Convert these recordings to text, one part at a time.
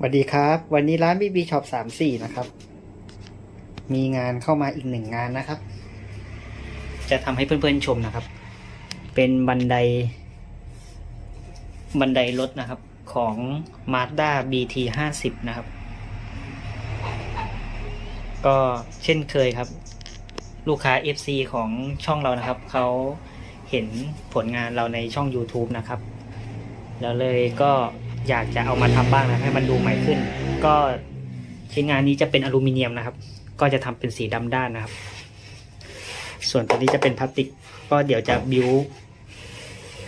สวัสดีครับ วันนี้ร้านบีบีช็อปสามสี่นะครับ มีงานเข้ามาอีกหนึ่งงานนะครับ จะทำให้เพื่อนๆชมนะครับ เป็นบันได บันไดรถนะครับ ของ Mazda BT ห้าสิบนะครับ ก็เช่นเคยครับ ลูกค้า FC ของช่องเรานะครับ เขาเห็นผลงานเราในช่อง YouTube นะครับ แล้วเลยก็ อยากจะเอามาทำบ้างนะให้มันดูใหม่ขึ้น ก็ชิ้นงานนี้จะเป็นอลูมิเนียมนะครับ ก็จะทำเป็นสีดำด้านนะครับ ส่วนตัวนี้จะเป็นพลาสติก ก็เดี๋ยวจะบิว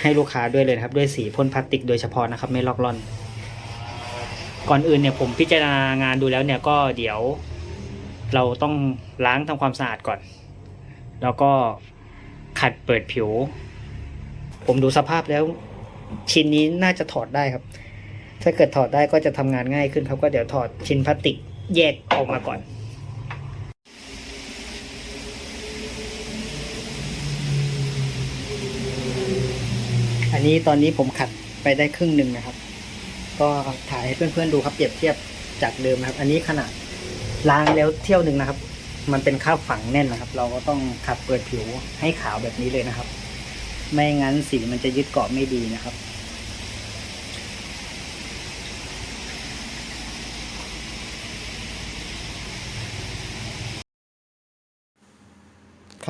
ให้ลูกค้าด้วยเลยครับ ด้วยสีพ่นพลาสติกโดยเฉพาะนะครับ ไม่ลอกล่อน ก่อนอื่นเนี่ยผมพิจารณางานดูแล้วเนี่ยก็เดี๋ยวเราต้องล้างทำความสะอาดก่อน แล้วก็ขัดเปิดผิว ผมดูสภาพแล้ว ชิ้นนี้น่าจะถอดได้ครับ ถ้าเกิดถอดได้ก็จะทำงานง่ายขึ้นครับก็เดี๋ยวถอดชิ้นพลาสติกแยกออกมาก่อนอันนี้ตอนนี้ผมขัดไปได้ครึ่งหนึ่งนะครับ ก็ถ่ายให้เพื่อนๆดูครับเปรียบเทียบจากเดิมนะครับ อันนี้ขนาดล้างแล้วเที่ยวหนึ่งนะครับ มันเป็นข้าวฝังแน่นนะครับ เราก็ต้องขัดเปิดผิวให้ขาวแบบนี้เลยนะครับ ไม่งั้นสีมันจะยึดเกาะไม่ดีนะครับ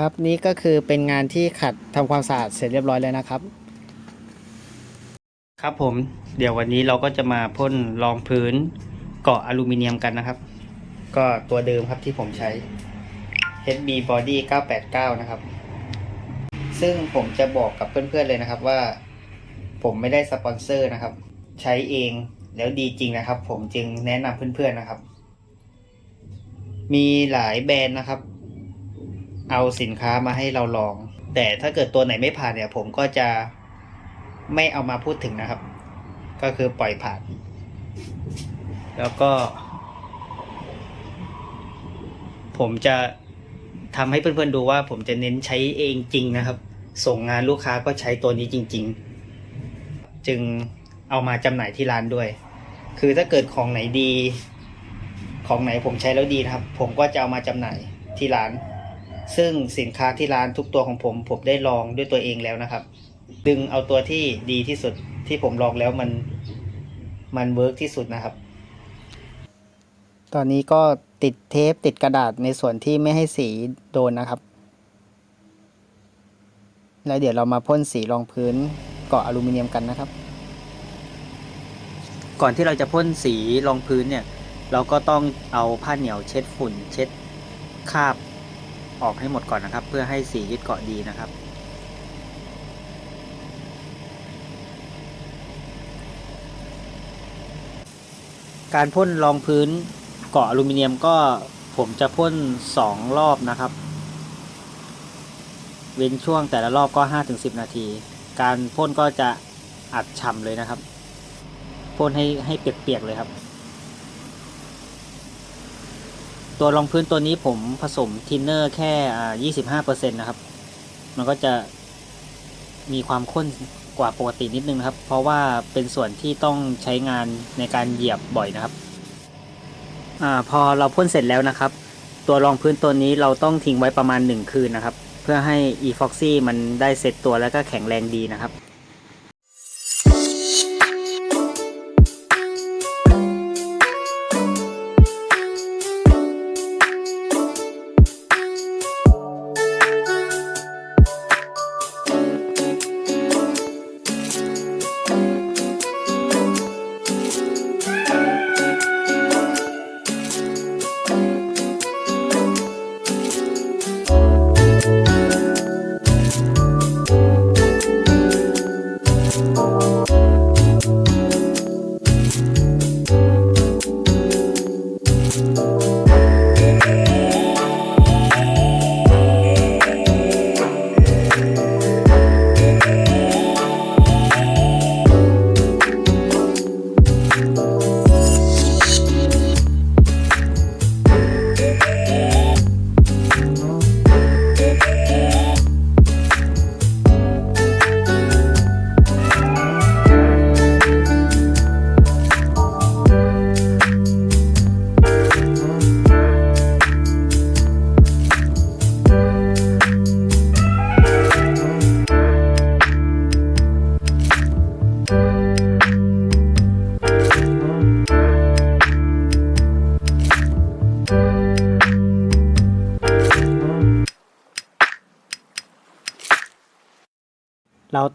ครับนี่ก็คือเป็นงานที่ขัดทำความสะอาดเสร็จเรียบร้อยแล้วนะครับ ครับผมเดี๋ยววันนี้เราก็จะมาพ่นรองพื้นเกาะอลูมิเนียมกันนะครับ ก็ตัวเดิมครับที่ผมใช้ HB Body 989 นะครับ ซึ่งผมจะบอกกับเพื่อนๆเลยนะครับว่า ผมไม่ได้สปอนเซอร์นะครับ ใช้เองแล้วดีจริงนะครับ ผมจึงแนะนำเพื่อนๆนะครับ มีหลายแบรนด์นะครับ เอาสินค้ามาให้เราลอง แต่ถ้าเกิดตัวไหนไม่ผ่านเนี่ย ผมก็จะไม่เอามาพูดถึงนะครับ ก็คือปล่อยผ่าน แล้วก็ ผมจะทำให้เพื่อนๆดูว่า ผมจะเน้นใช้เองจริงนะครับ ส่งงานลูกค้าก็ใช้ตัวนี้จริง ๆ จึงเอามาจำหน่ายที่ร้านด้วย คือถ้าเกิดของไหนดี ของไหนผมใช้แล้วดีนะครับ ผมก็จะเอามาจำหน่ายที่ร้าน ซึ่งสินค้าที่ร้านทุกตัวของผม ผมได้ลองด้วยตัวเองแล้วนะครับ ดึงเอาตัวที่ดีที่สุดที่ผมลองแล้วมันมันเวิร์กที่สุดนะครับ ตอนนี้ก็ติดเทปติดกระดาษในส่วนที่ไม่ให้สีโดนนะครับ แล้วเดี๋ยวเรามาพ่นสีรองพื้นเกาะอลูมิเนียมกันนะครับ ก่อนที่เราจะพ่นสีรองพื้นเนี่ย เราก็ต้องเอาผ้าเหนียวเช็ดฝุ่น เช็ดคราบ ออกให้หมดก่อนนะครับ เพื่อให้สียึดเกาะดีนะครับ การพ่นรองพื้นเกาะอลูมิเนียมก็ผมจะพ่นสองรอบนะครับ เว้นช่วงแต่ละรอบก็ 5-10 นาที การพ่นก็จะอัดฉ่ำเลยนะครับพ่นให้ให้เปียกๆเลยครับ ตัวรองพื้นตัวนี้ผมผสมทินเนอร์แค่อ่า25%นตนะครับ มันก็จะมีความข้นกว่าปกตินิดนึงนะครับ เพราะว่าเป็นส่วนที่ต้องใช้งานในการเหยียบบ่อยนะครับอาพอเราพ่นเสร็จแล้วนะครับ ตัวรองพื้นตัวนี้เราต้องทิ้งไว้ประมาณ 1 คืนนะครับ เพื่อให้ epoxy มันได้เซ็ตตัวแล้วก็แข็งแรงดีนะครับ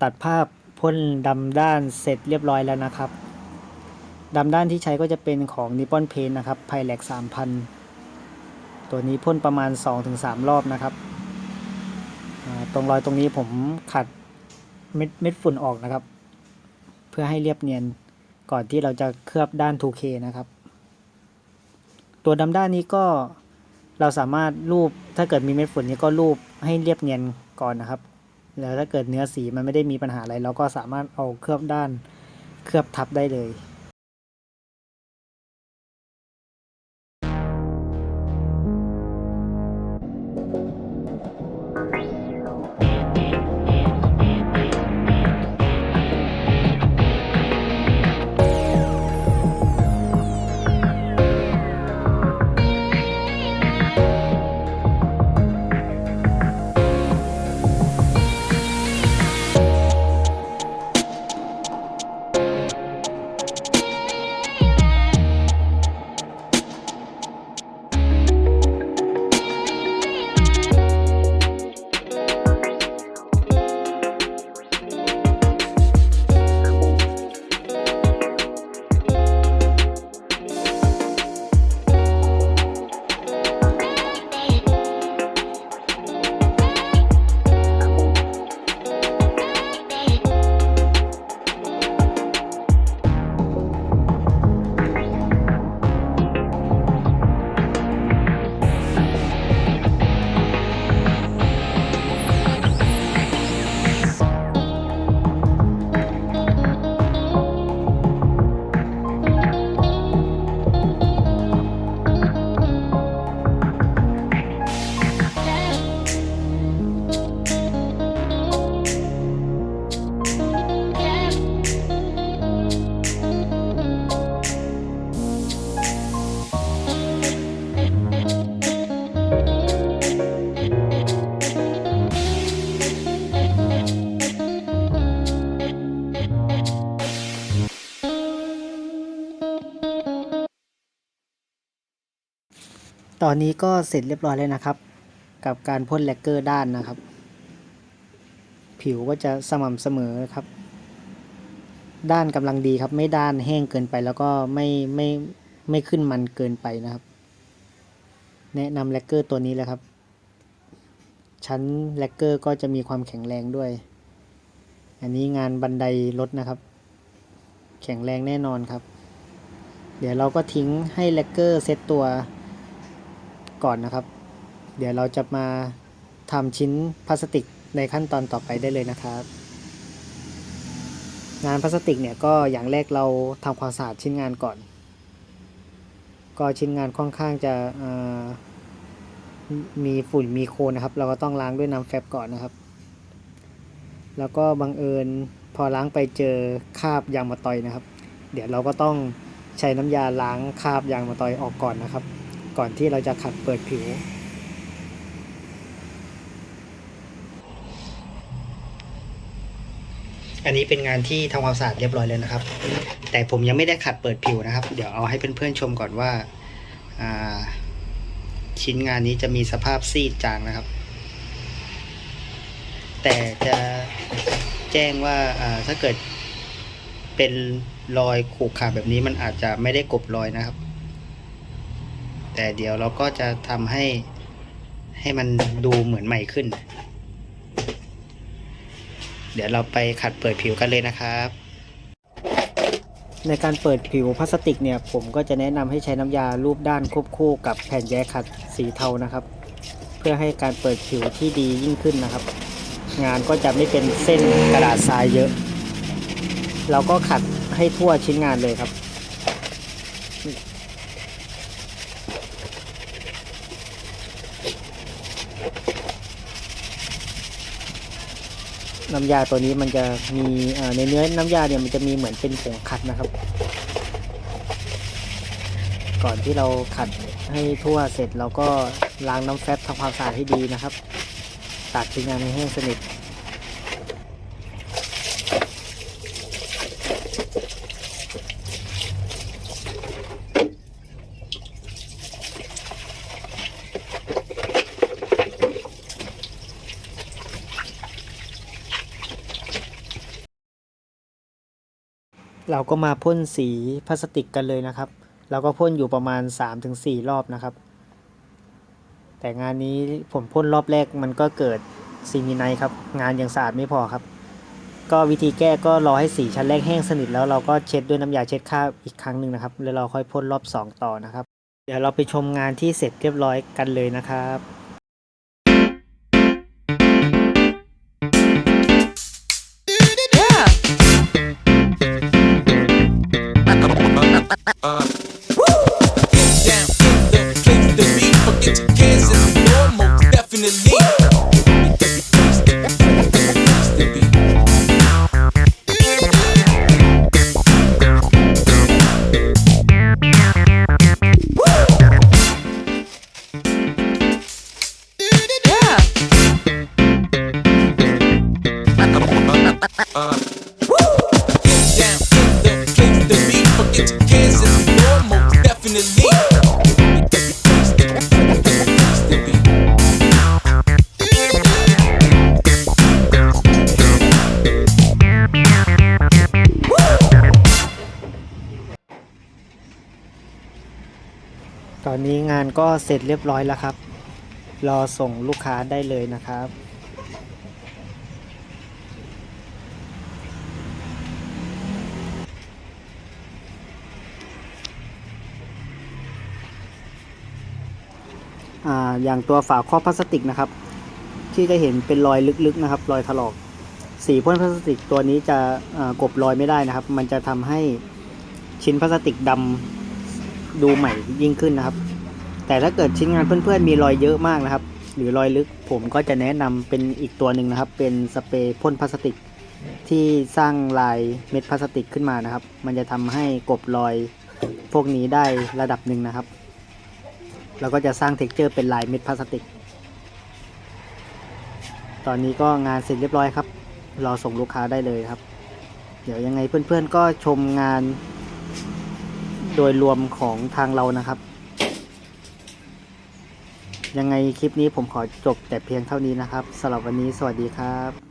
ตัดภาพพ่นดำด้านเสร็จเรียบร้อยแล้วนะครับดำด้านที่ใช้ก็จะเป็นของ Nippon Paint นะครับ p y l e x 3000 ตัวนี้พ่นประมาณ 2-3 รอบนะครับ ตรงรอยตรงนี้ผมขัดเม็ดเม็ดฝุ่นออกนะครับ เพื่อให้เรียบเนียนก่อนที่เราจะเคลือบด้าน 2K นะครับ ตัวดำด้านนี้ก็เราสามารถรูปถ้าเกิดมีเม็ดฝุ่นนี้ก็รูปให้เรียบเนียนก่อนนะครับ แล้วถ้าเกิดเนื้อสีมันไม่ได้มีปัญหาอะไร เราก็สามารถเอาเคลือบด้านเคลือบทับได้เลย ตอนนี้ก็เสร็จเรียบร้อยแล้วนะครับ กับการพ่นแลกเกอร์ด้านนะครับ ผิวก็จะสม่ำเสมอครับ ด้านกำลังดีครับ ไม่ด้านแห้งเกินไปแล้วก็ไม่ไม่ไม่ขึ้นมันเกินไปนะครับ แนะนำแลกเกอร์ตัวนี้เลยครับ ชั้นแลกเกอร์ก็จะมีความแข็งแรงด้วย อันนี้งานบันไดรถนะครับ แข็งแรงแน่นอนครับ เดี๋ยวเราก็ทิ้งให้แลกเกอร์เซตตัว ก่อนนะครับ เดี๋ยวเราจะมาทำชิ้นพลาสติกในขั้นตอนต่อไปได้เลยนะครับ งานพลาสติกเนี่ยก็อย่างแรกเราทำความสะอาดชิ้นงานก่อน ก็ชิ้นงานค่อนข้างจะมีฝุ่นมีโคลนนะครับ เราก็ต้องล้างด้วยน้ำแฟบก่อนนะครับ แล้วก็บังเอิญพอล้างไปเจอคราบยางมะตอยนะครับ เดี๋ยวเราก็ต้องใช้น้ำยาล้างคราบยางมะตอยออกก่อนนะครับ ก่อนที่เราจะขัดเปิดผิว อันนี้เป็นงานที่ทำความสะอาดเรียบร้อยแล้วนะครับ แต่ผมยังไม่ได้ขัดเปิดผิวนะครับ เดี๋ยวเอาให้เพื่อนๆชมก่อนว่าาชิ้นงานนี้จะมีสภาพซีดจางนะครับ แต่จะแจ้งว่าอ่าถ้าเกิดเป็นรอยขูกขาดแบบนี้มันอาจจะไม่ได้กบรอยนะครับ แต่เดี๋ยวเราก็จะทำให้ให้มันดูเหมือนใหม่ขึ้น เดี๋ยวเราไปขัดเปิดผิวกันเลยนะครับ ในการเปิดผิวพลาสติกเนี่ย ผมก็จะแนะนำให้ใช้น้ำยารูปด้านควบคู่กับแผ่นแยกขัดสีเทานะครับ เพื่อให้การเปิดผิวที่ดียิ่งขึ้นนะครับ งานก็จะไม่เป็นเส้นกระดาษทรายเยอะ เราก็ขัดให้ทั่วชิ้นงานเลยครับ น้ำยาตัวนี้มันจะมีในเนื้อน้ำยาเนี่ยมันจะมีเหมือนเป็นผงขัดนะครับ ก่อนที่เราขัดให้ทั่วเสร็จเราก็ล้างน้ำแฟบทำความสะอาดให้ดีนะครับตัดชิ้นงานให้แห้งสนิท เราก็มาพ่นสีพลาสติกกันเลยนะครับ เราก็พ่นอยู่ประมาณ 3-4 รอบนะครับ แต่งานนี้ผมพ่นรอบแรกมันก็เกิดซีมิไนครับ งานยังสะอาดไม่พอครับ ก็วิธีแก้ก็รอให้สีชั้นแรกแห้งสนิทแล้วเราก็เช็ดด้วยน้ำยาเช็ดคราบอีกครั้งหนึ่งนะครับ แล้วเราค่อยพ่นรอบ 2 ต่อนะครับ เดี๋ยวเราไปชมงานที่เสร็จเรียบร้อยกันเลยนะครับ Uh... นนี้งานก็เสร็จเรียบร้อยแล้วครับ รอส่งลูกค้าได้เลยนะครับ อ่าอย่างตัวฝาครอบพลาสติกนะครับ ที่จะเห็นเป็นรอยลึกๆนะครับ รอยถลอก สีพ่นพลาสติกตัวนี้จะอ่ากบรอยไม่ได้นะครับ มันจะทำให้ชิ้นพลาสติกดำดูใหม่ยิ่งขึ้นนะครับ แต่ถ้าเกิดชิ้นงานเพื่อนๆมีรอยเยอะมากนะครับ หรือรอยลึกผมก็จะแนะนำเป็นอีกตัวหนึ่งนะครับ เป็นสเปรย์พ่นพลาสติก ที่สร้างลายเม็ดพลาสติกขึ้นมานะครับ มันจะทำให้กบรอยพวกนี้ได้ระดับหนึ่งนะครับแล้วก็จะสร้างเท็กเจอร์เป็นลายเม็ดพลาสติก ตอนนี้ก็งานเสร็จเรียบร้อยครับ รอส่งลูกค้าได้เลยครับ เดี๋ยวยังไงเพื่อนๆก็ชมงาน โดยรวมของทางเรานะครับ ยังไงคลิปนี้ผมขอจบแต่เพียงเท่านี้นะครับสำหรับวันนี้สวัสดีครับ